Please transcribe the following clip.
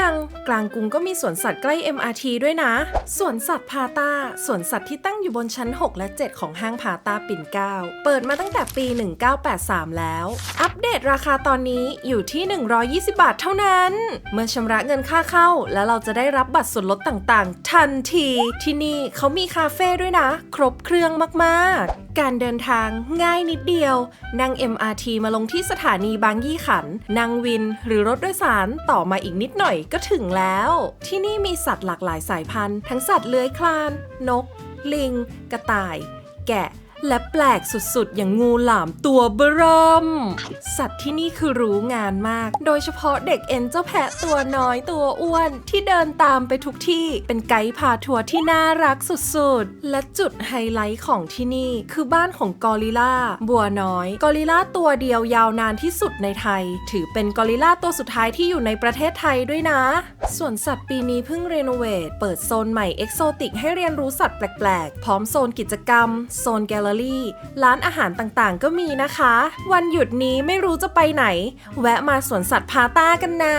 ยัง กลางกรุงก็มีสวนสัตว์ใกล้ MRT ด้วยนะ สวนสัตว์พาตาสวนสัตว์ที่ตั้งอยู่บนชั้น 6 และ 7 ของห้างพาตาปิ่นเกล้าเปิดมาตั้งแต่ปี 1983 แล้ว อัปเดตราคาตอนนี้อยู่ที่ 120 บาทเท่านั้น เมื่อชำระเงินค่าเข้า แล้วเราจะได้รับบัตรส่วนลดต่างๆ ทันที ที่นี่เขามีคาเฟ่ด้วยนะ ครบเครื่องมากๆการเดินทางง่ายนิดเดียว นั่ง MRT มาลงที่สถานีบางยี่ขัน นั่งวินหรือรถโดยสารต่อมาอีกนิดหน่อยก็ถึงแล้ว ที่นี่มีสัตว์หลากหลายสายพันธุ์ ทั้งสัตว์เลื้อยคลาน นก ลิง กระต่าย แกะ และแปลกสุดๆ อย่างงูหลามตัวเบรม สัตว์ที่นี่คือรู้งานมาก โดยเฉพาะเด็กเอ็นเจ้าแพะตัวน้อยตัวอ้วนที่เดินตามไปทุกที่ เป็นไกด์พาทัวร์ที่น่ารักสุดๆ และจุดไฮไลท์ของที่นี่คือบ้านของกอริลลาบัวน้อย กอริลลาตัวเดียวยาวนานที่สุดในไทย ถือเป็นกอริลลาตัวสุดท้ายที่อยู่ในประเทศไทยด้วยนะ ส่วนสัตว์ปีนี้เพิ่งรีโนเวทเปิดโซนใหม่เอกโซติกให้เรียนรู้สัตว์แปลก ๆ พร้อมโซนกิจกรรม โซนแกลเลอรี่ ร้านอาหารต่างๆ ก็มีนะคะ วันหยุดนี้ไม่รู้จะไปไหน แวะมาสวนสัตว์พาต้ากันนะ